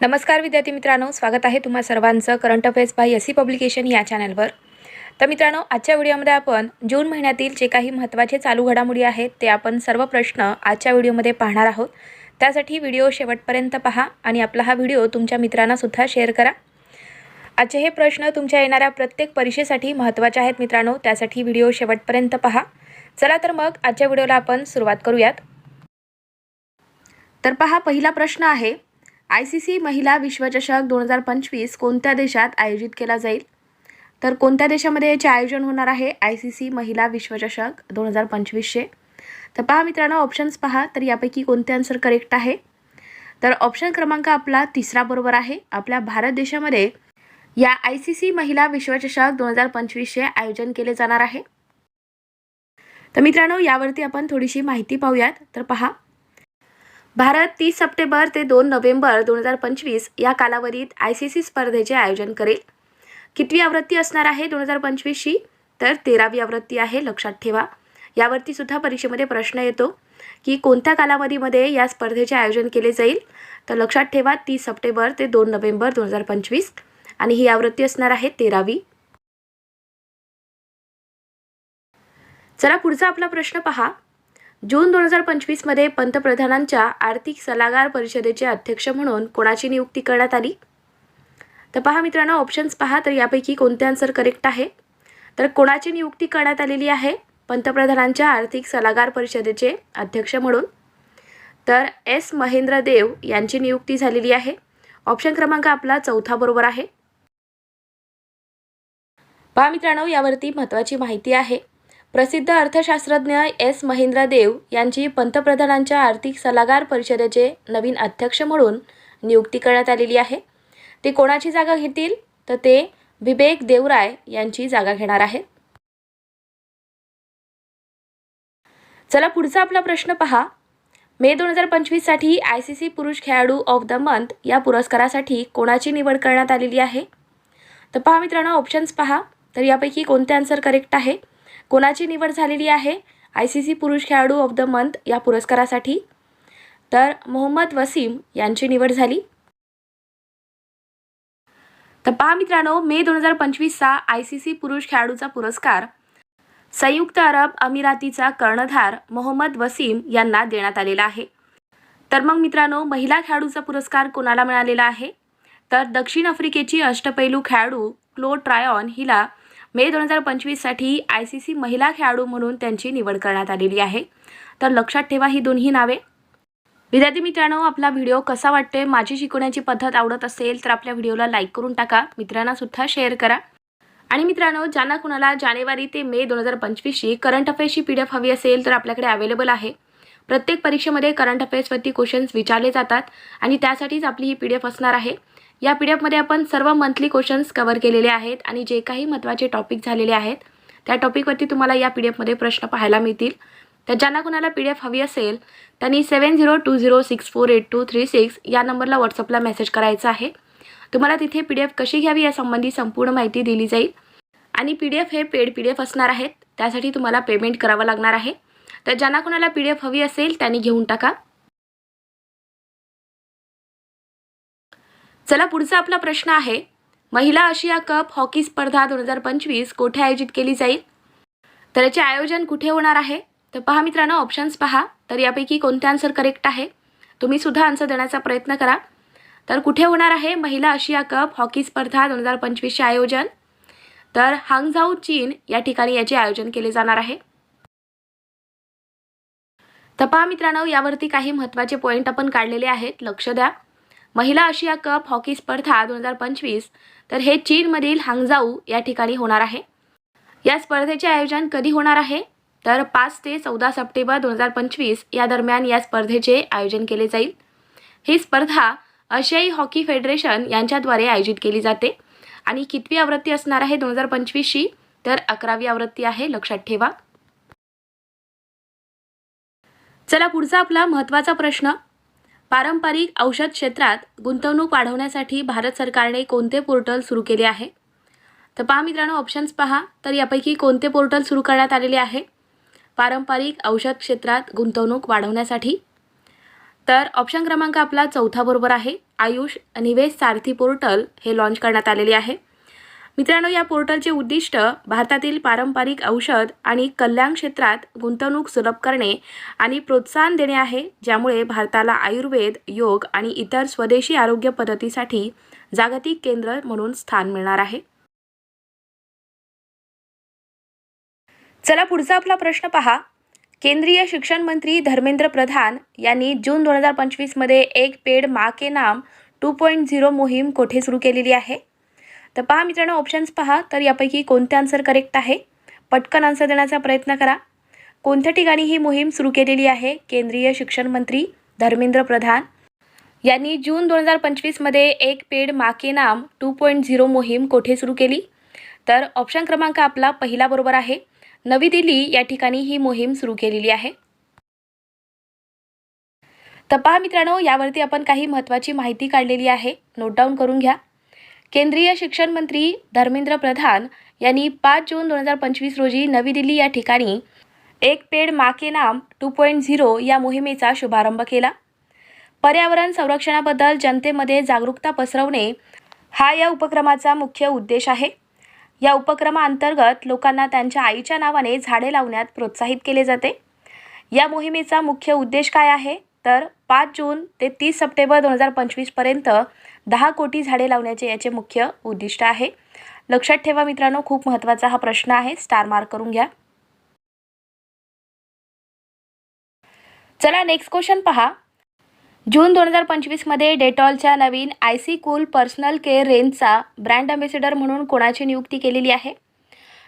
नमस्कार विद्यार्थी मित्रांनो स्वागत आहे तुम्हा सर्वांचं current affairs by S C publication या चॅनलवर. तर मित्रांनो आजच्या व्हिडिओमध्ये आपण जून महिन्यातील जे काही महत्त्वाचे चालू घडामोडी आहेत ते आपण सर्व प्रश्न आजच्या व्हिडिओमध्ये पाहणार आहोत. त्यासाठी व्हिडिओ शेवटपर्यंत पहा आणि आपला हा व्हिडिओ तुमच्या मित्रांनासुद्धा शेअर करा. आजचे हे प्रश्न तुमच्या येणाऱ्या प्रत्येक परीक्षेसाठी महत्त्वाचे आहेत मित्रांनो त्यासाठी व्हिडिओ शेवटपर्यंत पहा. चला तर मग आजच्या व्हिडिओला आपण सुरुवात करूयात. तर पहा पहिला प्रश्न आहे आय सी सी महिला विश्वचषक दोन हजार पंचवीस कोणत्या देशात आयोजित केला जाईल? तर कोणत्या देशामध्ये याचे आयोजन होणार आहे आय सी सी महिला विश्वचषक दोन हजार पंचवीसचे? तर पहा मित्रांनो ऑप्शन्स पहा तर यापैकी कोणते आन्सर करेक्ट आहे? तर ऑप्शन क्रमांक आपला तिसरा बरोबर आहे. आपल्या भारत देशामध्ये या आय सी सी महिला विश्वचषक दोन हजार पंचवीसचे आयोजन केले जाणार आहे. तर मित्रांनो यावरती आपण थोडीशी माहिती पाहूयात. तर पहा भारत तीस सप्टेंबर ते दोन नोव्हेंबर दोन हजार पंचवीस या कालावधीत आय सी सी स्पर्धेचे आयोजन करेल. कितवी आवृत्ती असणार आहे दोन हजार पंचवीसची? तर तेरावी आवृत्ती आहे लक्षात ठेवा. यावरती सुद्धा परीक्षेमध्ये प्रश्न येतो की कोणत्या कालावधीमध्ये या स्पर्धेचे आयोजन केले जाईल? तर लक्षात ठेवा तीस सप्टेंबर ते दोन नोव्हेंबर दोन हजार पंचवीस आणि ही आवृत्ती असणार आहे तेरावी. चला पुढचा आपला प्रश्न पहा. जून दोन हजार पंचवीसमध्ये पंतप्रधानांच्या आर्थिक सल्लागार परिषदेचे अध्यक्ष म्हणून कोणाची नियुक्ती करण्यात आली? तर पहा मित्रांनो ऑप्शन्स पहा तर यापैकी कोणते आन्सर करेक्ट आहे? तर कोणाची नियुक्ती करण्यात आलेली आहे? पंतप्रधानांच्या आर्थिक सल्लागार परिषदेचे अध्यक्ष म्हणून. तर एस महेंद्र देव यांची नियुक्ती झालेली आहे. ऑप्शन क्रमांक आपला चौथा बरोबर आहे. पहा मित्रांनो यावरती महत्त्वाची माहिती आहे. प्रसिद्ध अर्थशास्त्रज्ञ एस महिंद्रा देव यांची पंतप्रधानांच्या आर्थिक सल्लागार परिषदेचे नवीन अध्यक्ष म्हणून नियुक्ती करण्यात आलेली आहे. ते कोणाची जागा घेतील? तर ते विवेक देवराय यांची जागा घेणार आहेत. चला पुढचा आपला प्रश्न पहा. मे दोन हजार पंचवीससाठी आय सी सी पुरुष खेळाडू ऑफ द मंथ या पुरस्कारासाठी कोणाची निवड करण्यात आलेली आहे? तर पहा मित्रांनो ऑप्शन्स पहा. तर यापैकी कोणते आन्सर करेक्ट आहे? कोणाची निवड झालेली आहे? आय सी सी पुरुष खेळाडू ऑफ द मंथ या पुरस्कारासाठी. तर मोहम्मद वसीम यांची निवड झाली. तर पहा मित्रांनो मे दोन हजार पंचवीसचा आय सी सी पुरुष खेळाडूचा पुरस्कार. संयुक्त अरब अमिरातीचा कर्णधार मोहम्मद वसीम यांना देण्यात आलेला आहे. तर मग मित्रांनो महिला खेळाडूचा पुरस्कार कोणाला मिळालेला आहे? तर दक्षिण आफ्रिकेची अष्टपैलू खेळाडू क्लो ट्रायॉन हिला मे दोन हजार पंचवीससाठी आय सी सी महिला खेळाडू म्हणून त्यांची निवड करण्यात आलेली आहे. तर लक्षात ठेवा ही दोन्ही नावे. विद्यार्थी मित्रांनो आपला व्हिडिओ कसा वाटते माझी शिकवण्याची पद्धत आवडत असेल तर आपल्या व्हिडिओला लाईक करून टाका. मित्रांना सुद्धा शेअर करा. आणि मित्रांनो ज्यांना कुणाला जानेवारी ते मे दोन हजार पंचवीसची करंट अफेअर्सची पी डी एफ हवी असेल तर आपल्याकडे अवेलेबल आहे. प्रत्येक परीक्षेमध्ये करंट अफेअर्सवरती क्वेश्चन्स विचारले जातात आणि त्यासाठीच आपली ही पी डी एफ असणार आहे. या पी डी एफमध्ये आपण सर्व मंथली क्वेश्चन्स कवर केलेले आहेत आणि जे काही महत्त्वाचे टॉपिक झालेले आहेत त्या टॉपिकवरती तुम्हाला या पी डी एफमध्ये प्रश्न पाहायला मिळतील. तर ज्यांना कुणाला पी डी एफ हवी असेल त्यांनी seven zero two zero six four eight two three six या नंबरला व्हॉट्सअपला मेसेज करायचा आहे. तुम्हाला तिथे पी डी एफ कशी घ्यावी यासंबंधी संपूर्ण माहिती दिली जाईल. आणि पी डी एफ हे पेड पी डी एफ असणार आहेत त्यासाठी तुम्हाला पेमेंट करावं लागणार आहे. तर ज्यांना कोणाला पी डी एफ हवी असेल त्यांनी घेऊन टाका. चला पुढचा आपला प्रश्न आहे. महिला आशिया कप हॉकी स्पर्धा दोन हजार पंचवीस कोठे आयोजित केली जाईल? तर याचे आयोजन कुठे होणार आहे? तर पहा मित्रांनो ऑप्शन्स पहा. तर यापैकी कोणते आन्सर करेक्ट आहे? तुम्ही सुद्धा आन्सर देण्याचा प्रयत्न करा. तर कुठे होणार आहे महिला आशिया कप हॉकी स्पर्धा दोन हजार पंचवीसचे आयोजन? तर हांगझाऊ चीन या ठिकाणी याचे आयोजन केले जाणार आहे. तर पहा मित्रांनो यावरती काही महत्त्वाचे पॉईंट आपण काढलेले आहेत. लक्ष द्या. महिला आशिया कप हॉकी स्पर्धा दोन हजार पंचवीस तर हे चीनमधील हांगजाऊ या ठिकाणी होणार आहे. या स्पर्धेचे आयोजन कधी होणार आहे? तर पाच ते चौदा सप्टेंबर दोन हजार पंचवीस या दरम्यान या स्पर्धेचे आयोजन केले जाईल. ही स्पर्धा आशियाई हॉकी फेडरेशन यांच्याद्वारे आयोजित केली जाते आणि कितवी आवृत्ती असणार आहे दोन हजार पंचवीसची? तर अकरावी आवृत्ती आहे लक्षात ठेवा. चला पुढचा आपला महत्त्वाचा प्रश्न. पारंपरिक औषध क्षेत्रात गुंतवणूक वाढवण्यासाठी भारत सरकारने कोणते पोर्टल सुरू केले आहे? तर पहा मित्रांनो ऑप्शन्स पहा. तर यापैकी कोणते पोर्टल सुरू करण्यात आलेले आहे? पारंपरिक औषध क्षेत्रात गुंतवणूक वाढवण्यासाठी. तर ऑप्शन क्रमांक आपला चौथा बरोबर आहे. आयुष निवेश सारथी पोर्टल हे लॉन्च करण्यात आलेले आहे. मित्रांनो या पोर्टलचे उद्दिष्ट भारतातील पारंपरिक औषध आणि कल्याण क्षेत्रात गुंतवणूक सुलभ करणे आणि प्रोत्साहन देणे आहे ज्यामुळे भारताला आयुर्वेद योग आणि इतर स्वदेशी आरोग्य पद्धतीसाठी जागतिक केंद्र म्हणून स्थान मिळणार आहे. चला पुढचा आपला प्रश्न पहा. केंद्रीय शिक्षण मंत्री धर्मेंद्र प्रधान यांनी जून दोन हजार पंचवीसमध्ये एक पेड मा के नाम टू पॉईंट झिरो मोहीम कोठे सुरू केलेली आहे? तर पहा मित्रांनो ऑप्शन्स पहा. तर यापैकी कोणते आन्सर करेक्ट आहे? पटकन आन्सर देण्याचा प्रयत्न करा. कोणत्या ठिकाणी ही मोहीम सुरू केलेली आहे? केंद्रीय शिक्षण मंत्री धर्मेंद्र प्रधान यांनी जून दोन हजार पंचवीसमध्ये एक पेड माके नाम टू पॉईंट झिरो मोहीम कोठे सुरू केली? तर ऑप्शन क्रमांक आपला पहिला बरोबर आहे. नवी दिल्ली या ठिकाणी ही मोहीम सुरू केलेली आहे. तर पहा मित्रांनो यावरती आपण काही महत्त्वाची माहिती काढलेली आहे. नोट डाऊन करून घ्या. केंद्रीय शिक्षण मंत्री धर्मेंद्र प्रधान यांनी पाच जून दोन हजार पंचवीस रोजी नवी दिल्ली या ठिकाणी एक पेड मा के नाम टू पॉईंट झिरो या मोहिमेचा शुभारंभ केला. पर्यावरण संरक्षणाबद्दल जनतेमध्ये जागरूकता पसरवणे हा या उपक्रमाचा मुख्य उद्देश आहे. या उपक्रमाअंतर्गत लोकांना त्यांच्या आईच्या नावाने झाडे लावण्यात प्रोत्साहित केले जाते. या मोहिमेचा मुख्य उद्देश काय आहे? तर पाच जून ते तीस सप्टेंबर दोन हजार पंचवीसपर्यंत दहा कोटी झाडे लावण्याचे याचे मुख्य उद्दिष्ट आहे. लक्षात ठेवा मित्रांनो खूप महत्त्वाचा हा प्रश्न आहे. स्टार मार्क करून घ्या. चला नेक्स्ट क्वेश्चन पहा. जून दोन हजार पंचवीसमध्ये डेटॉलच्या नवीन I C cool personal care रेंजचा ब्रँड अम्बेसिडर म्हणून कोणाची नियुक्ती केलेली आहे?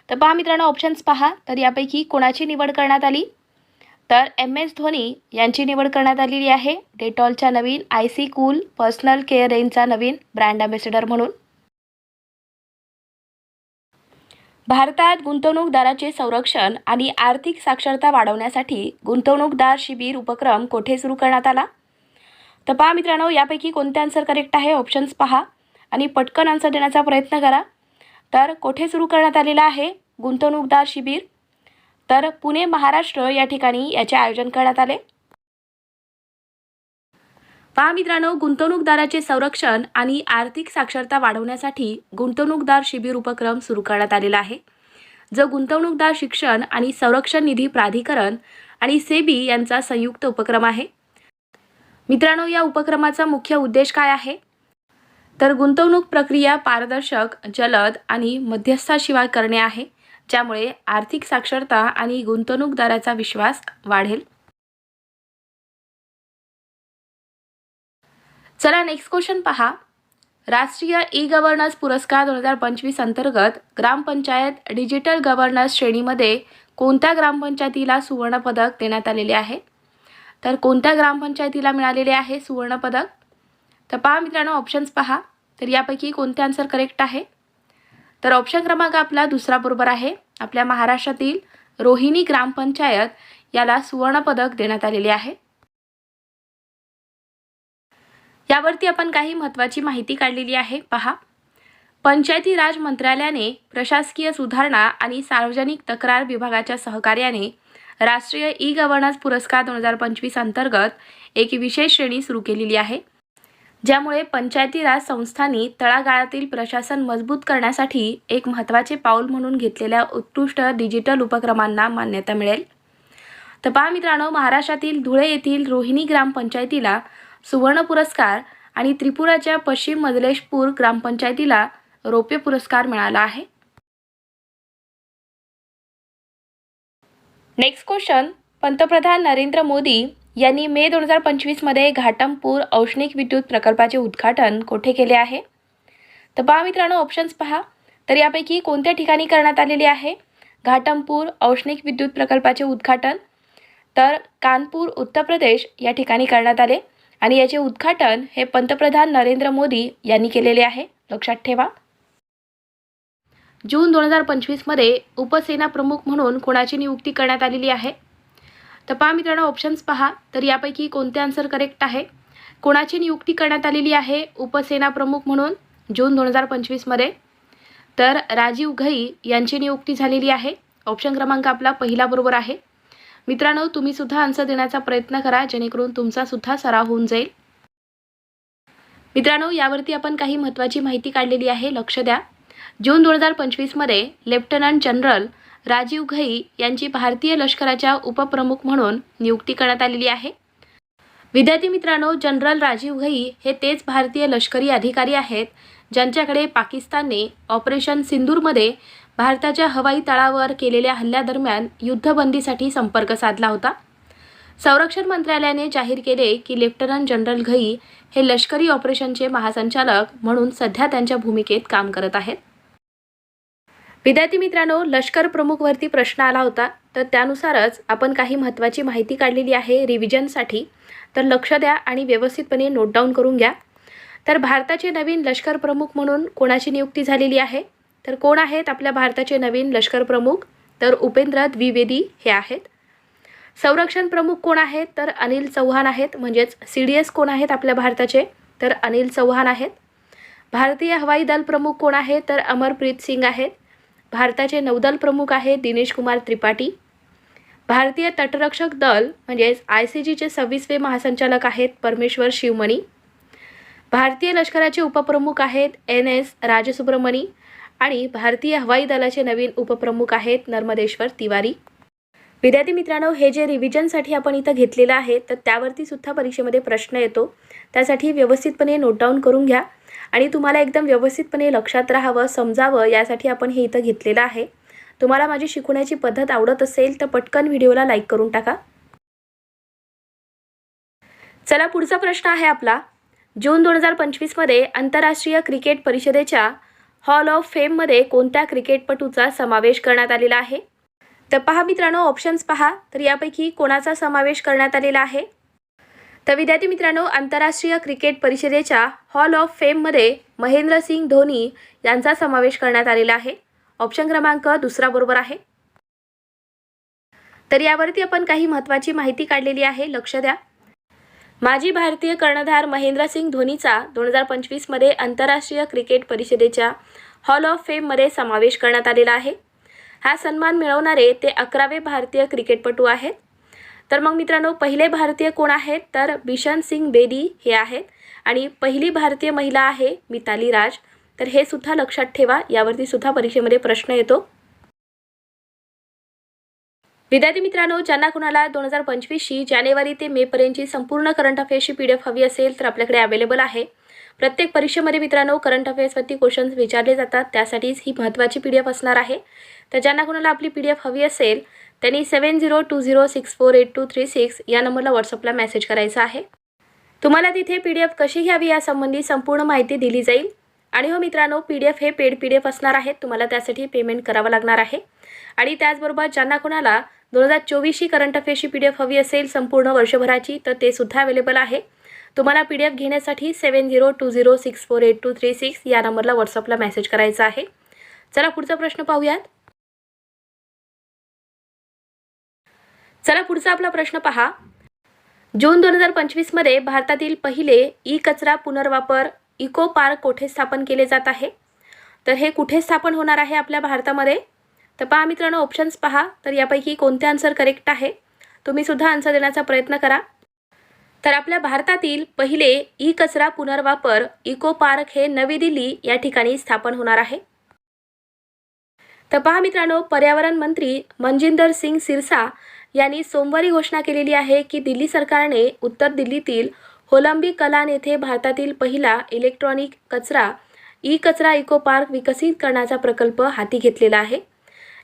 तर पहा मित्रांनो ऑप्शन्स पहा. तर यापैकी कोणाची निवड करण्यात आली? तर एम एस धोनी यांची निवड करण्यात आलेली आहे. डेटॉलच्या नवीन I C cool personal care रेंजचा नवीन ब्रँड अँबॅसेडर म्हणून. भारतात गुंतवणूकदाराचे संरक्षण आणि आर्थिक साक्षरता वाढवण्यासाठी गुंतवणूकदार शिबिर उपक्रम कोठे सुरू करण्यात आला? तर पहा मित्रांनो यापैकी कोणते आन्सर करेक्ट आहे? ऑप्शन्स पहा आणि पटकन आन्सर देण्याचा प्रयत्न करा. तर कोठे सुरू करण्यात आलेला आहे? गुंतवणूकदार शिबिर तर पुणे महाराष्ट्र या ठिकाणी याचे आयोजन करण्यात आले. पहा मित्रांनो गुंतवणूकदाराचे संरक्षण आणि आर्थिक साक्षरता वाढवण्यासाठी गुंतवणूकदार शिबिर उपक्रम सुरू करण्यात आलेला आहे. जो गुंतवणूकदार शिक्षण आणि संरक्षण निधी प्राधिकरण आणि सेबी यांचा संयुक्त उपक्रम आहे. मित्रांनो या उपक्रमाचा मुख्य उद्देश काय आहे? तर गुंतवणूक प्रक्रिया पारदर्शक जलद आणि मध्यस्थाशिवाय करणे आहे. ज्यामुळे आर्थिक साक्षरता आणि गुंतवणूकदाराचा विश्वास वाढेल. चला नेक्स्ट क्वेश्चन पहा. राष्ट्रीय ई गव्हर्नन्स पुरस्कार दोन हजार पंचवीस अंतर्गत ग्रामपंचायत डिजिटल गव्हर्नन्स श्रेणीमध्ये कोणत्या ग्रामपंचायतीला सुवर्णपदक देण्यात आलेले आहे? तर कोणत्या ग्रामपंचायतीला मिळालेले आहे सुवर्णपदक तर पहा मित्रांनो ऑप्शन्स पहा. तर यापैकी कोणते आन्सर करेक्ट आहे? तर ऑप्शन क्रमांक आपला दुसरा बरोबर आहे. आपल्या महाराष्ट्रातील रोहिणी ग्रामपंचायत याला सुवर्णपदक देण्यात आलेले आहे. यावरती आपण काही महत्त्वाची माहिती काढलेली आहे. पहा. पंचायती राज मंत्रालयाने प्रशासकीय सुधारणा आणि सार्वजनिक तक्रार विभागाच्या सहकार्याने राष्ट्रीय ई गव्हर्नन्स पुरस्कार दोन हजार पंचवीस अंतर्गत एक विशेष श्रेणी सुरू केलेली आहे. ज्यामुळे पंचायती राज संस्थांनी तळागाळातील प्रशासन मजबूत करण्यासाठी एक महत्त्वाचे पाऊल म्हणून घेतलेल्या उत्कृष्ट डिजिटल उपक्रमांना मान्यता मिळेल. तर पहा मित्रांनो महाराष्ट्रातील धुळे येथील रोहिणी ग्रामपंचायतीला सुवर्ण पुरस्कार आणि त्रिपुराच्या पश्चिम मजलेशपूर ग्रामपंचायतीला रौप्य पुरस्कार मिळाला आहे. नेक्स्ट क्वेश्चन पंतप्रधान नरेंद्र मोदी यांनी मे दोन हजार पंचवीसमध्ये घाटमपूर औष्णिक विद्युत प्रकल्पाचे उद्घाटन कोठे केले आहे? तर पहा मित्रांनो ऑप्शन्स पहा. तर यापैकी कोणत्या ठिकाणी करण्यात आलेले आहे? घाटमपूर औष्णिक विद्युत प्रकल्पाचे उद्घाटन. तर कानपूर उत्तर प्रदेश या ठिकाणी करण्यात आले. आणि याचे उद्घाटन हे पंतप्रधान नरेंद्र मोदी यांनी केलेले आहे. लक्षात ठेवा. जून दोन हजार पंचवीसमध्ये उपसेना प्रमुख म्हणून कोणाची नियुक्ती करण्यात आलेली आहे? तर पहा मित्रांनो ऑप्शन्स पहा. तर यापैकी कोणते आन्सर करेक्ट आहे? कोणाची नियुक्ती करण्यात आलेली आहे? उपसेना प्रमुख म्हणून जून दोन हजार पंचवीसमध्ये तर राजीव घई यांची नियुक्ती झालेली आहे. ऑप्शन क्रमांक आपला पहिला बरोबर आहे. मित्रांनो तुम्ही सुद्धा आन्सर देण्याचा प्रयत्न करा जेणेकरून तुमचा सुद्धा सराव होऊन जाईल. मित्रांनो यावरती आपण काही महत्त्वाची माहिती काढलेली आहे. लक्ष द्या. जून दोन हजार पंचवीसमध्ये लेफ्टनंट जनरल राजीव घई यांची भारतीय लष्कराच्या उपप्रमुख म्हणून नियुक्ती करण्यात आलेली आहे. विद्यार्थी मित्रांनो जनरल राजीव घई हे तेच भारतीय लष्करी अधिकारी आहेत ज्यांच्याकडे पाकिस्तानने ऑपरेशन सिंदूरमध्ये भारताच्या हवाई तळावर केलेल्या हल्ल्यादरम्यान युद्धबंदीसाठी संपर्क साधला होता. संरक्षण मंत्रालयाने जाहीर केले की लेफ्टनंट जनरल घई हे लष्करी ऑपरेशनचे महासंचालक म्हणून सध्या त्यांच्या भूमिकेत काम करत आहेत. विद्यार्थी मित्रांनो लष्कर प्रमुखवरती प्रश्न आला होता. तर त्यानुसारच आपण काही महत्त्वाची माहिती काढलेली आहे रिव्हिजनसाठी तर लक्ष द्या आणि व्यवस्थितपणे नोट डाऊन करून घ्या. तर भारताचे नवीन लष्कर प्रमुख म्हणून कोणाची नियुक्ती झालेली आहे? तर कोण आहेत आपल्या भारताचे नवीन लष्कर प्रमुख? तर उपेंद्र द्विवेदी हे आहेत. संरक्षण प्रमुख कोण आहेत? तर अनिल चौहान आहेत. म्हणजेच सी डी एस कोण आहेत आपल्या भारताचे? तर अनिल चौहान आहेत. भारतीय हवाई दल प्रमुख कोण आहेत तर अमरप्रीत सिंग आहेत. भारताचे नौदल प्रमुख आहेत दिनेश कुमार त्रिपाठी. भारतीय तटरक्षक दल म्हणजेच आय सी जीचे सव्वीसवे महासंचालक आहेत परमेश्वर शिवमणी. भारतीय लष्कराचे उपप्रमुख आहेत एन एस राजसुब्रमणी आणि भारतीय हवाई दलाचे नवीन उपप्रमुख आहेत नर्मदेश्वर तिवारी. विद्यार्थी मित्रांनो हे जे रिव्हिजनसाठी आपण इथं घेतलेलं आहे तर त्यावरती सुद्धा परीक्षेमध्ये प्रश्न येतो. त्यासाठी व्यवस्थितपणे नोट डाऊन करून घ्या. आणि तुम्हाला एकदम व्यवस्थितपणे लक्षात राहावं समजावं यासाठी आपण हे इथं घेतलेलं आहे. तुम्हाला माझी शिकवण्याची पद्धत आवडत असेल तर पटकन व्हिडिओला लाईक करून टाका. चला पुढचा प्रश्न आहे आपला. जून दोन हजार पंचवीसमध्ये आंतरराष्ट्रीय क्रिकेट परिषदेच्या हॉल ऑफ फेममध्ये कोणत्या क्रिकेटपटूचा समावेश करण्यात आलेला आहे? तर पहा मित्रांनो ऑप्शन्स पहा. तर यापैकी कोणाचा समावेश करण्यात आलेला आहे? तर विद्यार्थी मित्रांनो आंतरराष्ट्रीय क्रिकेट परिषदेच्या हॉल ऑफ फेममध्ये महेंद्रसिंग धोनी यांचा समावेश करण्यात आलेला आहे. ऑप्शन क्रमांक दुसरा बरोबर आहे. तर यावरती आपण काही महत्त्वाची माहिती काढलेली आहे. लक्ष द्या. माजी भारतीय कर्णधार महेंद्रसिंग धोनीचा दोन हजार पंचवीसमध्ये आंतरराष्ट्रीय क्रिकेट परिषदेच्या हॉल ऑफ फेममध्ये समावेश करण्यात आलेला आहे. हा सन्मान मिळवणारे ते अकरावे भारतीय क्रिकेटपटू आहेत. तर मग मित्रांनो पहिले भारतीय कोण आहेत? तर बिशन सिंग बेदी हे आहेत. आणि पहिली भारतीय महिला आहे मिताली राज. तर हे सुद्धा लक्षात ठेवा यावरती सुद्धा परीक्षेमध्ये प्रश्न येतो. विद्यार्थी मित्रांनो ज्यांना कुणाला दोन हजार पंचवीसची जानेवारी ते मेपर्यंतची संपूर्ण करंट अफेअर्सची पी डी एफ हवी असेल तर आपल्याकडे अवेलेबल आहे. प्रत्येक परीक्षेमध्ये मित्रांनो करंट अफेअर्सवरती क्वेश्चन्स विचारले जातात. त्यासाठीच ही महत्त्वाची पी डी एफ असणार आहे. तर ज्यांना कुणाला आपली पी डी एफ हवी असेल त्यांनी seven zero two zero six four eight two three six या नंबरला व्हॉट्सअपला मेसेज करायचा आहे. तुम्हाला तिथे पी डी एफ कशी घ्यावी यासंबंधी संपूर्ण माहिती दिली जाईल. आणि हो मित्रांनो पी डी एफ हे पेड पी डी एफ असणार आहेत तुम्हाला त्यासाठी पेमेंट करावं लागणार आहे. आणि त्याचबरोबर ज्यांना कुणाला दोन हजार चोवीसची करंट अफेअरची पी डी एफ हवी असेल संपूर्ण वर्षभराची तर ते सुद्धा अवेलेबल आहे. तुम्हाला पी डी एफ घेण्यासाठी seven zero two zero six four eight two three six या नंबरला व्हॉट्सअपला मेसेज करायचा आहे. चला पुढचा प्रश्न पाहूयात. चला पुढचा आपला प्रश्न पहा. जून दोन हजार पंचवीसमध्ये भारतातील पहिले ई कचरा पुनर्वापर इको पार्क कोठे स्थापन केले जात आहे? तर हे कुठे स्थापन होणार आहे आपल्या भारतामध्ये? तर पहा मित्रांनो ऑप्शन्स पहा. तर यापैकी कोणते आन्सर करेक्ट आहे? तुम्ही सुद्धा आन्सर देण्याचा प्रयत्न करा. तर आपल्या भारतातील पहिले ई कचरा पुनर्वापर इको पार्क हे नवी दिल्ली या ठिकाणी स्थापन होणार आहे. तर पहा मित्रांनो पर्यावरण मंत्री मनजिंदर सिंग सिरसा यांनी सोमवारी घोषणा केलेली आहे की दिल्ली सरकारने उत्तर दिल्लीतील होलंबी कलान येथे भारतातील पहिला इलेक्ट्रॉनिक कचरा ई कचरा इको पार्क विकसित करण्याचा प्रकल्प हाती घेतलेला आहे.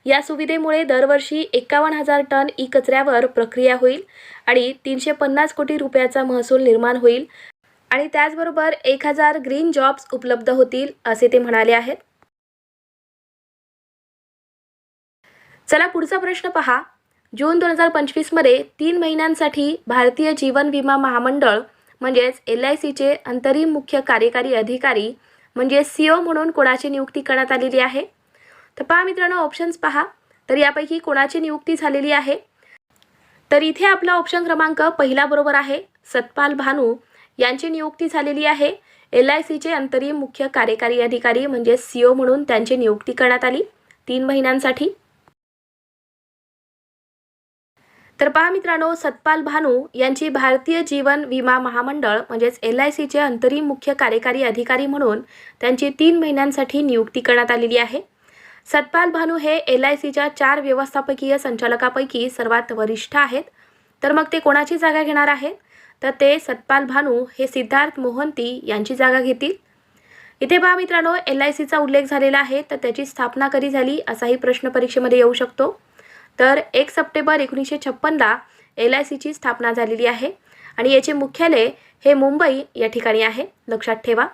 या सुविधेमुळे दरवर्षी एकावन्न हजार टन ई कचऱ्यावर प्रक्रिया होईल आणि तीनशे पन्नास कोटी रुपयाचा महसूल निर्माण होईल आणि त्याचबरोबर एक हजार ग्रीन जॉब्स उपलब्ध होतील असे ते म्हणाले आहेत. चला पुढचा प्रश्न पहा. जून दोन हजार पंचवीसमध्ये तीन महिन्यांसाठी भारतीय जीवन विमा महामंडळ म्हणजेच एल आय सीचे अंतरिम मुख्य कार्यकारी अधिकारी म्हणजे सी ओ म्हणून कोणाची नियुक्ती करण्यात आलेली आहे? तर पहा मित्रांनो ऑप्शन्स पहा. तर यापैकी कोणाची नियुक्ती झालेली आहे? तर इथे आपला ऑप्शन क्रमांक पहिला बरोबर आहे. सतपाल भानू यांची नियुक्ती झालेली आहे. एल आय सीचे अंतरिम मुख्य कार्यकारी अधिकारी म्हणजे सी ओ म्हणून त्यांची नियुक्ती करण्यात आली. तीन महिन्यांसाठी. तर पहा मित्रांनो सतपाल भानू यांची भारतीय जीवन विमा महामंडळ म्हणजेच एल आय सीचे अंतरिम मुख्य कार्यकारी अधिकारी म्हणून त्यांची तीन महिन्यांसाठी नियुक्ती करण्यात आलेली आहे. सतपाल भानू हे एल आय सीच्या चार व्यवस्थापकीय संचालकापैकी सर्वात वरिष्ठ आहेत. तर मग ते कोणाची जागा घेणार आहेत? तर ते सतपाल भानू हे सिद्धार्थ मोहंती यांची जागा घेतील. इथे पहा मित्रांनो एल आय सीचा उल्लेख झालेला आहे तर त्याची स्थापना कधी झाली असाही प्रश्न परीक्षेमध्ये येऊ शकतो. तर एक सप्टेंबर एकोणीसशे छप्पनला एल आय सीची स्थापना झालेली आहे आणि याचे मुख्यालय हे मुंबई या ठिकाणी आहे. लक्षात ठेवा.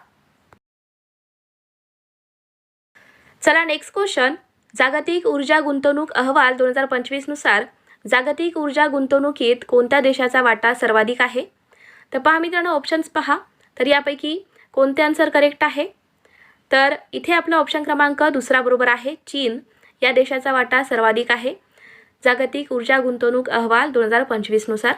चला नेक्स्ट क्वेश्चन जागतिक ऊर्जा गुंतवणूक अहवाल दोन हजार पंचवीसनुसार जागतिक ऊर्जा गुंतवणुकीत कोणत्या देशाचा वाटा सर्वाधिक आहे? तर पहा मित्रांनो ऑप्शन्स पहा. तर यापैकी कोणते आन्सर करेक्ट आहे? तर इथे आपला ऑप्शन क्रमांक दुसरा बरोबर आहे. चीन या देशाचा वाटा सर्वाधिक आहे. जागतिक ऊर्जा गुंतवणूक अहवाल दोन हजार पंचवीसनुसार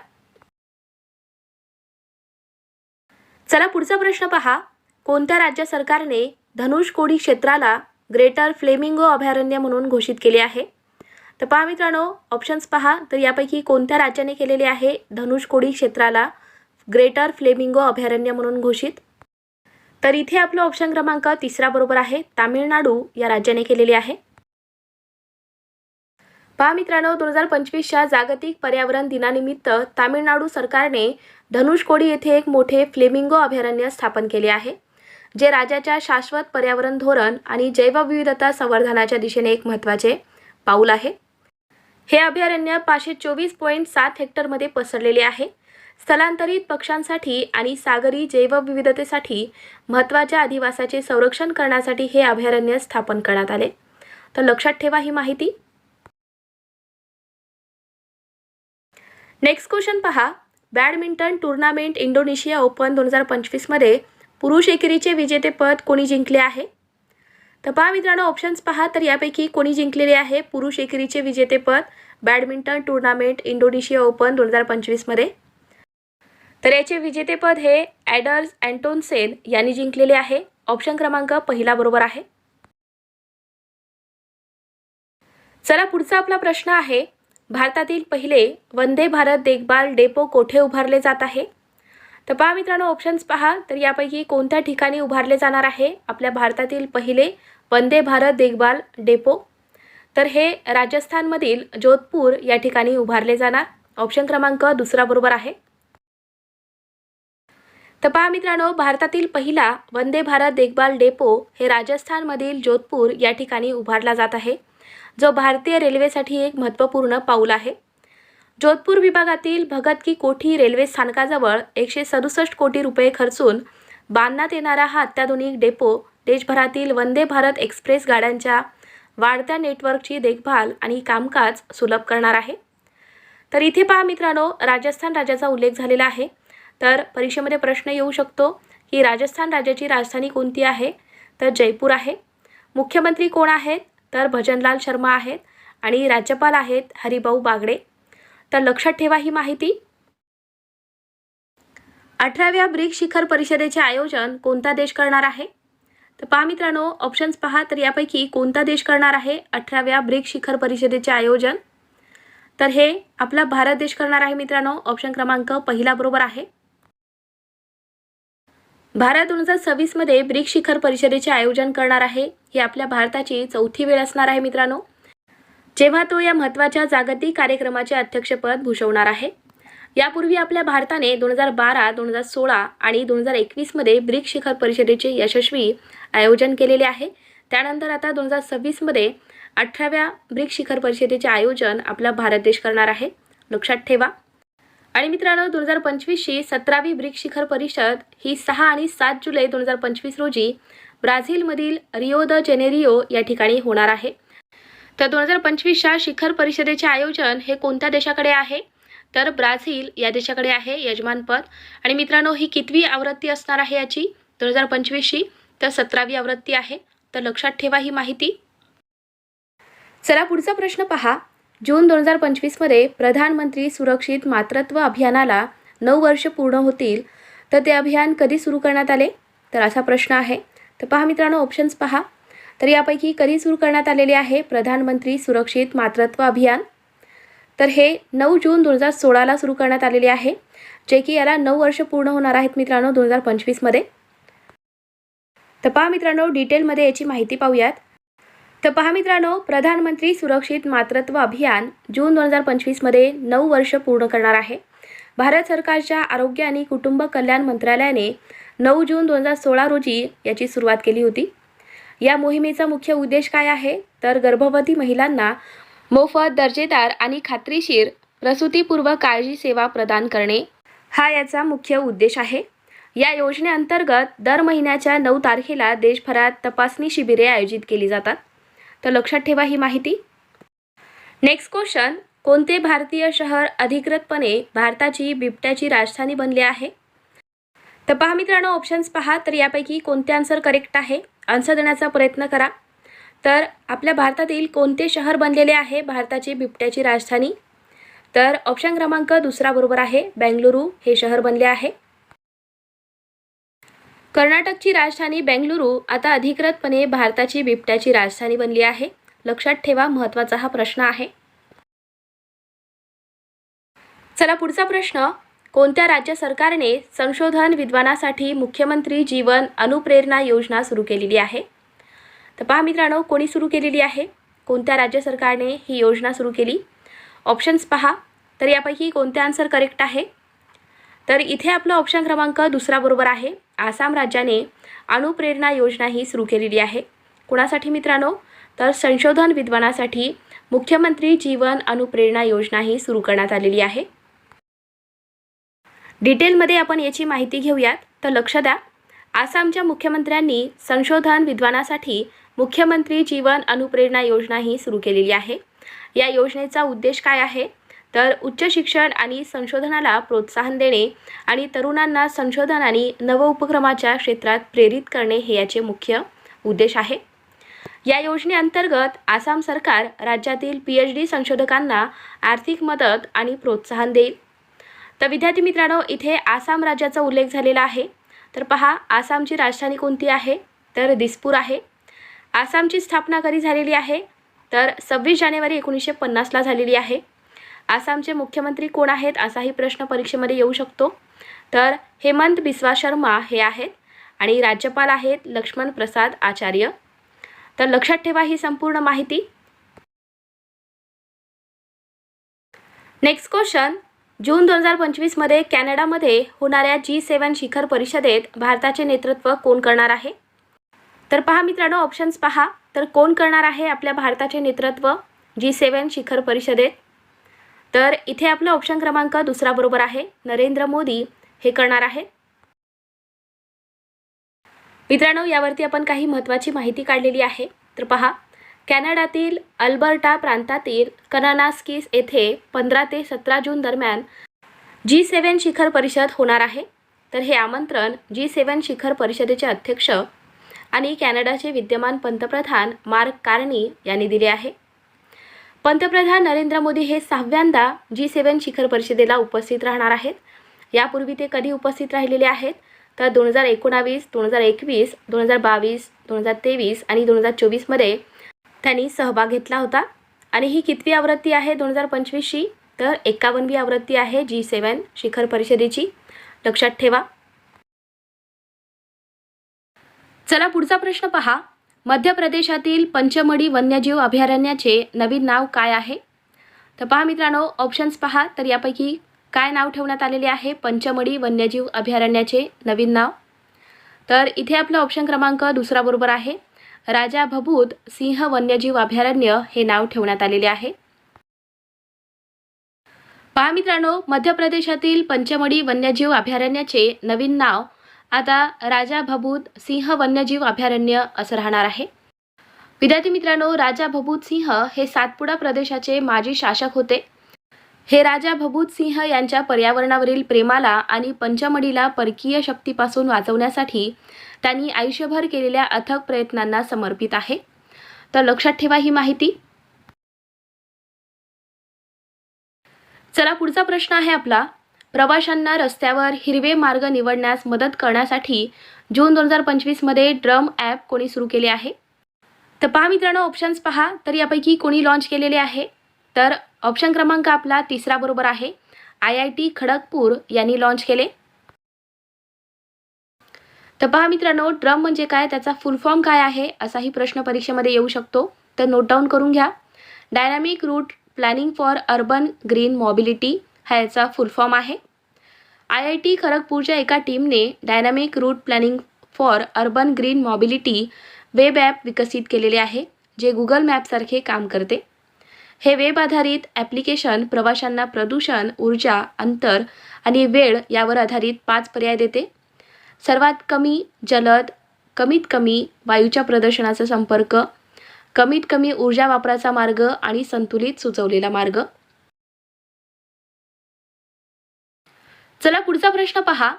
चला पुढचा प्रश्न पहा. कोणत्या राज्य सरकारने धनुषकोडी क्षेत्राला ग्रेटर फ्लेमिंगो अभयारण्य म्हणून घोषित केले आहे? तर पहा मित्रांनो ऑप्शन्स पहा. तर यापैकी कोणत्या राज्याने केलेले आहे धनुषकोडी क्षेत्राला ग्रेटर फ्लेमिंगो अभयारण्य म्हणून घोषित? तर इथे आपलं ऑप्शन क्रमांक तिसरा बरोबर आहे. तामिळनाडू या राज्याने केलेले आहे. पहा मित्रांनो दोन हजार पंचवीसच्या जागतिक पर्यावरण दिनानिमित्त तामिळनाडू सरकारने धनुषकोडी येथे एक मोठे फ्लेमिंगो अभयारण्य स्थापन केले आहे जे राज्याच्या शाश्वत पर्यावरण धोरण आणि जैवविविधता संवर्धनाच्या दिशेने एक महत्त्वाचे पाऊल आहे. हे अभयारण्य पाचशे चोवीस पॉईंट सात हेक्टरमध्ये पसरलेले आहे. स्थलांतरित पक्ष्यांसाठी आणि सागरी जैवविविधतेसाठी महत्त्वाच्या अधिवासाचे संरक्षण करण्यासाठी हे अभयारण्य स्थापन करण्यात आले. तर लक्षात ठेवा ही माहिती. नेक्स्ट क्वेश्चन पहा. बॅडमिंटन टुर्नामेंट इंडोनेशिया ओपन दोन हजार पंचवीसमध्ये पुरुष एकेरीचे विजेतेपद कोणी जिंकले आहे? तर पहा मित्रांनो ऑप्शन्स पहा. तर यापैकी कोणी जिंकलेले आहे पुरुष एकेरीचे विजेतेपद बॅडमिंटन टुर्नामेंट इंडोनेशिया ओपन दोन हजार पंचवीसमध्ये तर याचे विजेतेपद हे ॲडर्स अँटोनसेन यांनी जिंकलेले आहे. ऑप्शन क्रमांक पहिला बरोबर आहे. चला पुढचा आपला प्रश्न आहे. भारतातील पहिले वंदे भारत देखभाल डेपो कोठे उभारले जात आहे? तर पहा मित्रांनो ऑप्शन्स पहा. तर यापैकी कोणत्या ठिकाणी उभारले जाणार आहे? आपल्या भारतातील पहिले वंदे भारत देखभाल डेपो. तर हे राजस्थानमधील जोधपूर या ठिकाणी उभारले जाणार. ऑप्शन क्रमांक दुसरा बरोबर आहे. तर पहा मित्रांनो भारतातील पहिला वंदे भारत देखभाल डेपो हे राजस्थानमधील जोधपूर या ठिकाणी उभारला जात आहे. जो भारतीय रेल्वेसाठी एक महत्त्वपूर्ण पाऊल आहे. जोधपूर विभागातील भगत की कोठी रेल्वे स्थानकाजवळ एकशे सदुसष्ट कोटी रुपये खर्चून बांधण्यात येणारा हा अत्याधुनिक डेपो देशभरातील वंदे भारत एक्सप्रेस गाड्यांच्या वाढत्या नेटवर्कची देखभाल आणि कामकाज सुलभ करणार आहे. तर इथे पहा मित्रांनो राजस्थान राज्याचा उल्लेख झालेला आहे. तर परीक्षेमध्ये प्रश्न येऊ शकतो की राजस्थान राज्याची राजधानी कोणती आहे? तर जयपूर आहे. मुख्यमंत्री कोण आहेत? तर भजनलाल शर्मा आहेत आणि राज्यपाल आहेत हरिभाऊ बागडे. तर लक्षात ठेवा ही माहिती. अठराव्या ब्रिक्स शिखर परिषदेचे आयोजन कोणता देश करणार आहे? तर पहा मित्रांनो ऑप्शन्स पहा तर यापैकी कोणता देश करणार आहे अठराव्या ब्रिक्स शिखर परिषदेचे आयोजन? तर हे आपला भारत देश करणार आहे मित्रांनो ऑप्शन क्रमांक पहिला बरोबर आहे. भारत दोन हजार सव्वीसमध्ये ब्रिक्स शिखर परिषदेचे आयोजन करणार आहे ही आपल्या भारताची चौथी वेळ असणार आहे मित्रांनो. जेव्हा तो या महत्त्वाच्या जागतिक कार्यक्रमाचे अध्यक्षपद भूषवणार आहे. यापूर्वी आपल्या भारताने दोन हजार बारा दोन हजार सोळा आणि दोन हजार एकवीसमध्ये ब्रिक्स शिखर परिषदेचे यशस्वी आयोजन केलेले आहे. त्यानंतर आता दोन हजार सव्वीसमध्ये अठराव्या ब्रिक्स शिखर परिषदेचे आयोजन आपला भारत देश करणार आहे. लक्षात ठेवा. आणि मित्रांनो दोन हजार पंचवीसची सतरावी ब्रिक्स शिखर परिषद ही सहा आणि सात जुलै दोन हजार पंचवीस रोजी ब्राझीलमधील रिओ द जेनेरिओ या ठिकाणी होणार आहे. तर दोन हजार पंचवीसच्या शिखर परिषदेचे आयोजन हे कोणत्या देशाकडे आहे? तर ब्राझील या देशाकडे आहे यजमानपद आणि मित्रांनो ही कितवी आवृत्ती असणार आहे याची? दोन हजार पंचवीसची तर सतरावी आवृत्ती आहे. तर लक्षात ठेवा ही माहिती. चला पुढचा प्रश्न पहा. जून दोन हजार पंचवीसमध्ये प्रधानमंत्री सुरक्षित मातृत्व अभियानाला नऊ वर्ष पूर्ण होतील. तर ते अभियान कधी सुरू करण्यात आले? तर असा प्रश्न आहे. तर पहा मित्रांनो ऑप्शन्स पहा. तर यापैकी कधी सुरू करण्यात आलेले आहे प्रधानमंत्री सुरक्षित मातृत्व अभियान? तर हे नऊ जून दोन हजार सोळाला सुरू करण्यात आलेले आहे जे की याला नऊ वर्ष पूर्ण होणार आहेत मित्रांनो दोन हजार पंचवीसमध्ये तर पहा मित्रांनो डिटेलमध्ये याची माहिती पाहूयात. तर पहा मित्रांनो प्रधानमंत्री सुरक्षित मातृत्व अभियान जून दोन हजार पंचवीसमध्ये नऊ वर्ष पूर्ण करणार आहे. भारत सरकारच्या आरोग्य आणि कुटुंब कल्याण मंत्रालयाने नऊ जून दोन हजार सोळा रोजी याची सुरुवात केली होती. या मोहिमेचा मुख्य उद्देश काय आहे? तर गर्भवती महिलांना मोफत दर्जेदार आणि खात्रीशीर प्रसूतीपूर्व काळजी सेवा प्रदान करणे हा याचा मुख्य उद्देश आहे. या योजनेअंतर्गत दर महिन्याच्या नऊ तारखेला देशभरात तपासणी शिबिरे आयोजित केली जातात. तर लक्षात ठेवा ही माहिती. नेक्स्ट क्वेश्चन कोणते भारतीय शहर अधिकृतपणे भारताची बिबट्याची राजधानी बनले आहे? तर पहा मित्रांनो ऑप्शन्स पहा तर यापैकी कोणते आन्सर करेक्ट आहे? आन्सर देण्याचा प्रयत्न करा. तर आपल्या भारतातील कोणते शहर बनलेले आहे? भारताची बिबट्याची राजधानी. तर ऑप्शन क्रमांक दुसरा बरोबर आहे बेंगलुरू हे शहर बनले आहे. कर्नाटकची राजधानी बेंगलुरू आता अधिकृतपणे भारताची बिबट्याची राजधानी बनली आहे. लक्षात ठेवा महत्त्वाचा हा प्रश्न आहे. चला पुढचा प्रश्न. कोणत्या राज्य सरकारने संशोधन विद्वानासाठी मुख्यमंत्री जीवन अनुप्रेरणा योजना सुरू केलेली आहे? तर पहा मित्रांनो कोणी सुरू केलेली आहे? कोणत्या राज्य सरकारने ही योजना सुरू केली? ऑप्शन्स पहा. तर यापैकी कोणते आन्सर करेक्ट आहे? तर इथे आपलं ऑप्शन क्रमांक दुसरा बरोबर आहे. आसाम राज्याने अनुप्रेरणा योजना ही सुरू केलेली आहे. कुणासाठी मित्रांनो? तर संशोधन विद्वानासाठी मुख्यमंत्री जीवन अनुप्रेरणा योजना ही सुरू करण्यात आलेली आहे. डिटेलमध्ये आपण याची माहिती घेऊयात. तर लक्ष द्या. आसामच्या मुख्यमंत्र्यांनी संशोधन विद्वानासाठी मुख्यमंत्री जीवन अनुप्रेरणा योजना ही सुरू केलेली आहे. या योजनेचा उद्देश काय आहे? तर उच्च शिक्षण आणि संशोधनाला प्रोत्साहन देणे आणि तरुणांना संशोधन आणि नवउपक्रमाच्या क्षेत्रात प्रेरित करणे हे याचे मुख्य उद्देश आहे. या योजनेअंतर्गत आसाम सरकार राज्यातील पी एच डी संशोधकांना आर्थिक मदत आणि प्रोत्साहन देईल. तर विद्यार्थी मित्रांनो इथे आसाम राज्याचा उल्लेख झालेला आहे. तर पहा आसामची राजधानी कोणती आहे? तर दिसपूर आहे. आसामची स्थापना कधी झालेली आहे? तर सव्वीस जानेवारी एकोणीसशे पन्नासला झालेली आहे. आसामचे मुख्यमंत्री कोण आहेत असाही प्रश्न परीक्षेमध्ये येऊ शकतो. तर हेमंत बिस्वा शर्मा हे आहेत आणि राज्यपाल आहेत लक्ष्मण प्रसाद आचार्य. तर लक्षात ठेवा ही संपूर्ण माहिती. नेक्स्ट क्वेश्चन जून दोन हजार पंचवीसमध्ये कॅनडामध्ये होणाऱ्या जी सेवन शिखर परिषदेत भारताचे नेतृत्व कोण करणार आहे? तर पहा मित्रांनो ऑप्शन्स पहा. तर कोण करणार आहे आपल्या भारताचे नेतृत्व जी सेवन शिखर परिषदेत? तर इथे आपलं ऑप्शन क्रमांक दुसरा बरोबर आहे. नरेंद्र मोदी हे करणार आहे मित्रांनो यावरती आपण काही महत्त्वाची माहिती काढलेली आहे. तर पहा. कॅनडातील अल्बर्टा प्रांतातील कनानास्किस येथे पंधरा ते सतरा जून दरम्यान जी सेवन शिखर परिषद होणार आहे. तर हे आमंत्रण जी सेवन शिखर परिषदेचे अध्यक्ष आणि कॅनडाचे विद्यमान पंतप्रधान मार्क कार्नी यांनी दिले आहे. पंतप्रधान नरेंद्र मोदी हे सहाव्यांदा जी सेवन शिखर परिषदेला उपस्थित राहणार आहेत. यापूर्वी ते कधी उपस्थित राहिलेले आहेत? तर दोन हजार एकोणावीस दोन हजार एकवीस दोन हजार बावीस दोन हजार तेवीस आणि दोन हजार चोवीसमध्ये त्यांनी सहभाग घेतला होता. आणि ही कितवी आवृत्ती आहे? दोन हजार पंचवीसची. तर एकावन्नवी आवृत्ती आहे जी सेवन शिखर परिषदेची. लक्षात ठेवा. चला पुढचा प्रश्न पहा. मध्य प्रदेशातील पंचमढी वन्यजीव अभयारण्याचे नवीन नाव काय आहे? तर पहा मित्रांनो ऑप्शन्स पहा. तर यापैकी काय नाव ठेवण्यात आलेले आहे? पंचमढी वन्यजीव अभयारण्याचे नवीन नाव. तर इथे आपलं ऑप्शन क्रमांक दुसरा बरोबर आहे. राजा भभूत सिंह वन्यजीव अभयारण्य हे नाव ठेवण्यात आलेले आहे. पहा मित्रांनो मध्य प्रदेशातील पंचमढी वन्यजीव अभयारण्याचे नवीन नाव आता राजा भभूत सिंह वन्यजीव अभयारण्य असं राहणार आहे. विद्यार्थी मित्रांनो राजा भभूत सिंह हे सातपुडा प्रदेशाचे माजी शासक होते. हे राजा भभूत सिंह यांच्या पर्यावरणावरील प्रेमाला आणि पंचमढीला परकीय शक्तीपासून वाचवण्यासाठी त्यांनी आयुष्यभर केलेल्या अथक प्रयत्नांना समर्पित आहे. तर लक्षात ठेवा ही माहिती. चला पुढचा प्रश्न आहे आपला. प्रवाशांना रस्त्यावर हिरवे मार्ग निवडण्यास मदत करण्यासाठी जून दोन हजार पंचवीसमध्ये ड्रम ॲप कोणी सुरू केले आहे? तर पहा मित्रांनो ऑप्शन्स पहा. तर यापैकी कोणी लॉन्च केलेले आहे? तर ऑप्शन क्रमांक आपला तिसरा बरोबर आहे. आय आय टी खडगपूर यांनी लॉन्च केले. तर पहा मित्रांनो ड्रम म्हणजे काय? त्याचा फुल फॉर्म काय आहे? असाही प्रश्न परीक्षेमध्ये येऊ शकतो. तर नोट डाऊन करून घ्या. Dynamic route planning for urban green mobility हा याचा फुल फॉर्म आहे. आय आय टी खरगपूरच्या एका टीमने dynamic route planning for urban green mobility web app विकसित केलेले आहे जे गुगल मॅपसारखे काम करते. हे वेब आधारित ॲप्लिकेशन प्रवाशांना प्रदूषण ऊर्जा अंतर आणि वेळ यावर आधारित पाच पर्याय देते. सर्वात कमी जलद कमीत कमी वायूच्या प्रदर्शनाचा संपर्क कमीत कमी ऊर्जा वापराचा मार्ग आणि संतुलित सुचवलेला मार्ग. चला पुढचा प्रश्न पहा.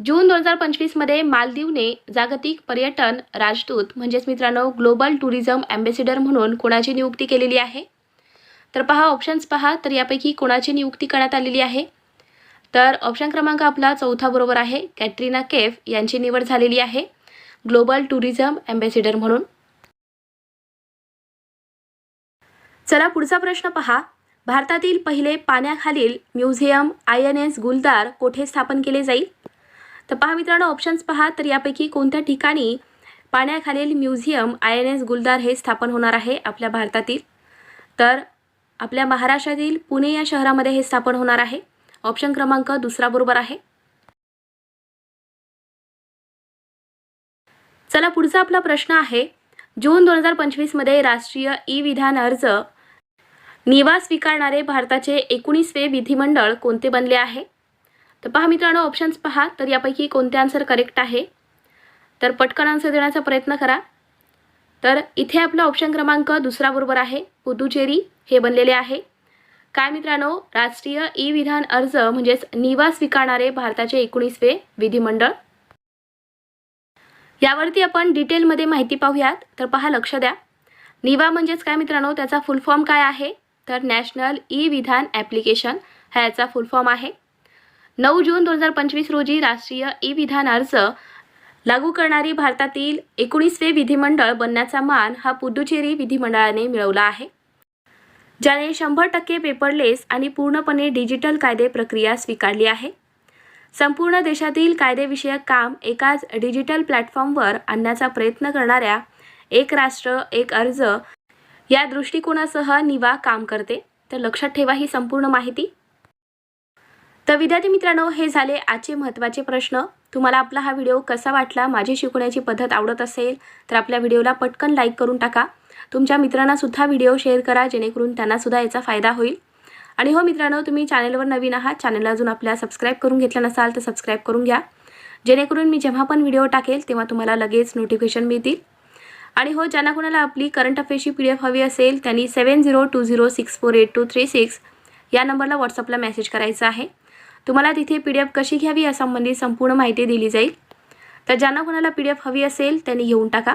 जून दोन हजार पंचवीसमध्ये मालदीवने जागतिक पर्यटन राजदूत म्हणजेच मित्रांनो ग्लोबल टुरिझम अँबेसिडर म्हणून कोणाची नियुक्ती केलेली आहे? तर पहा ऑप्शन्स पहा. तर यापैकी कोणाची नियुक्ती करण्यात आलेली आहे? तर ऑप्शन क्रमांक आपला चौथा बरोबर आहे. कॅटरीना केफ यांची निवड झालेली आहे. ग्लोबल टुरिझम अँबॅसिडर म्हणून. चला पुढचा प्रश्न पहा. भारतातील पहिले पाण्याखालील museum I N S Guldar कोठे स्थापन केले जाईल? तर पहा मित्रांनो ऑप्शन्स पहा. तर यापैकी कोणत्या ठिकाणी पाण्याखालील museum I N S Guldar हे स्थापन होणार आहे आपल्या भारतातील? तर आपल्या महाराष्ट्रातील पुणे या शहरामध्ये हे स्थापन होणार आहे. ऑप्शन क्रमांक दुसरा बरोबर आहे. चला पुढचा आपला प्रश्न आहे. जून दोन हजार पंचवीसमध्ये राष्ट्रीय ई विधान अर्ज निवास स्वीकारणारे भारताचे एकोणीसवे विधिमंडळ कोणते बनले आहे? तर पहा मित्रांनो ऑप्शन्स पहा. तर यापैकी कोणते आन्सर करेक्ट आहे? तर पटकन आन्सर देण्याचा प्रयत्न करा. तर इथे आपला ऑप्शन क्रमांक दुसरा बरोबर आहे. पुदुचेरी हे बनलेले आहे. काय मित्रांनो राष्ट्रीय ई विधान अर्ज म्हणजेच निवा स्वीकारणारे भारताचे एकोणीसवे विधिमंडळ? यावरती आपण डिटेलमध्ये माहिती पाहूयात तर पहा लक्ष द्या. निवा म्हणजेच काय मित्रांनो त्याचा फुल फॉर्म काय आहे? तर नॅशनल ई विधान ॲप्लिकेशन हा याचा फुल फॉर्म आहे. नऊ जून दोन हजार पंचवीस रोजी राष्ट्रीय ई विधान अर्ज लागू करणारी भारतातील एकोणीसवे विधिमंडळ बनण्याचा मान हा पुदुचेरी विधिमंडळाने मिळवला आहे. ज्याने शंभर टक्के पेपरलेस आणि पूर्णपणे डिजिटल कायदे प्रक्रिया स्वीकारली आहे. संपूर्ण देशातील कायदेविषयक काम एकाच डिजिटल प्लॅटफॉर्मवर आणण्याचा प्रयत्न करणाऱ्या एक राष्ट्र एक अर्ज या दृष्टिकोनासह निवा काम करते. तर लक्षात ठेवा ही संपूर्ण माहिती. तर विद्यार्थी मित्रांनो हे झाले आजचे महत्त्वाचे प्रश्न. तुम्हाला आपला हा व्हिडिओ कसा वाटला? माझी शिकवण्याची पद्धत आवडत असेल तर आपल्या व्हिडिओला पटकन लाईक करून टाका. तुमच्या मित्रांनासुद्धा व्हिडिओ शेअर करा जेणेकरून त्यांनासुद्धा याचा फायदा होईल. आणि हो मित्रांनो तुम्ही चॅनलवर नवीन आहात चॅनलला अजून आपल्या सबस्क्राईब करून घेतलं नसाल तर सबस्क्राईब करून घ्या. जेणेकरून मी जेव्हा पण व्हिडिओ टाकेल तेव्हा तुम्हाला लगेच नोटिफिकेशन मिळतील. आणि हो ज्यांना कोणाला आपली करंट अफेअरची पी डी एफ हवी असेल त्यांनी seven zero two zero six four eight two three six या नंबरला व्हॉट्सअपला मेसेज करायचा आहे. तुम्हाला तिथे पी डी एफ कशी घ्यावी यासंबंधी संपूर्ण माहिती दिली जाईल. तर ज्यांना कोणाला पी डी एफ हवी असेल त्यांनी घेऊन टाका.